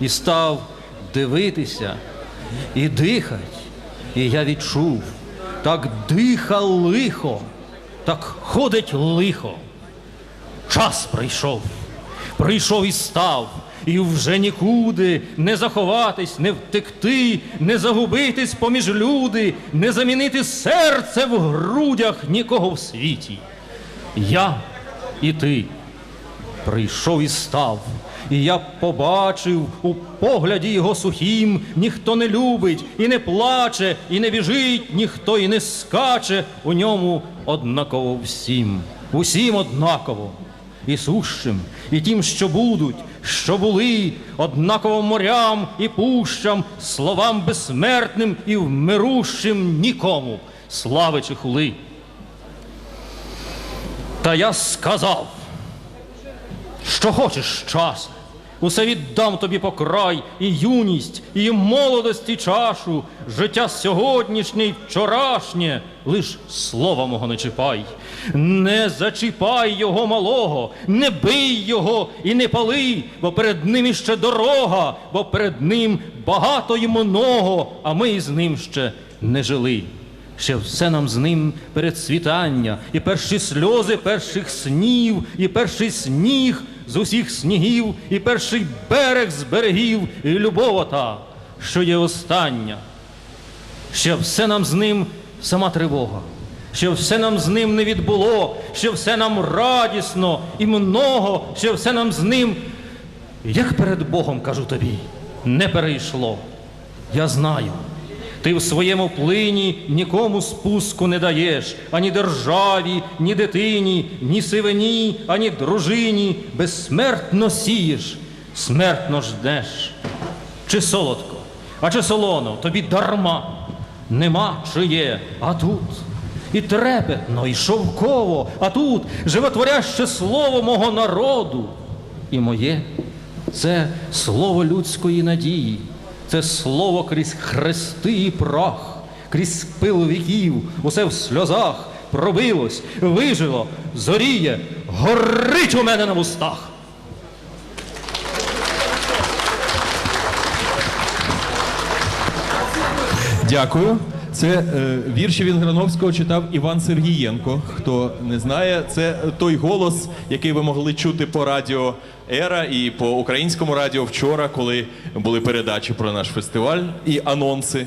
і став дивитися і дихать. І я відчув, так диха лихо, так ходить лихо. Час прийшов, прийшов і став, і вже нікуди не заховатись, не втекти, не загубитись поміж люди, не замінити серце в грудях нікого в світі. Я і ти прийшов і став, і я побачив у погляді його сухім, ніхто не любить і не плаче, і не біжить, ніхто і не скаче, у ньому однаково всім, усім однаково, і сущим, і тим, що будуть, що були, однаково морям і пущам, словам безсмертним і вмирущим нікому, слави чи хули. Та я сказав, що хочеш часу. Усе віддам тобі по край, і юність, і молодості чашу, життя сьогоднішнє й вчорашнє, лиш слова мого не чіпай. Не зачіпай його малого, не бий його і не пали, бо перед ним іще дорога, бо перед ним багато й много, а ми із ним ще не жили. Ще все нам з ним перед світання, і перші сльози перших снів, і перший сніг з усіх снігів, і перший берег з берегів, і любов ота, що є остання. Ще все нам з ним сама тривога, ще все нам з ним не відбуло, ще все нам радісно і много, ще все нам з ним, як перед Богом кажу тобі, не перейшло. Я знаю. Ти в своєму плині нікому спуску не даєш, ані державі, ні дитині, ні сивині, ані дружині. Безсмертно сієш, смертно ждеш. Чи солодко, а чи солоно, тобі дарма. Нема чи є, а тут. І трепетно, і шовково, а тут животворяще слово мого народу. І моє це слово людської надії, це слово крізь хрести і прах, крізь пил віків, усе в сльозах пробилось, вижило, зоріє, горить у мене на вустах. Дякую. Це е, вірші Вінграновського читав Іван Сергієнко. Хто не знає, це той голос, який ви могли чути по радіо Ера і по українському радіо вчора, коли були передачі про наш фестиваль і анонси.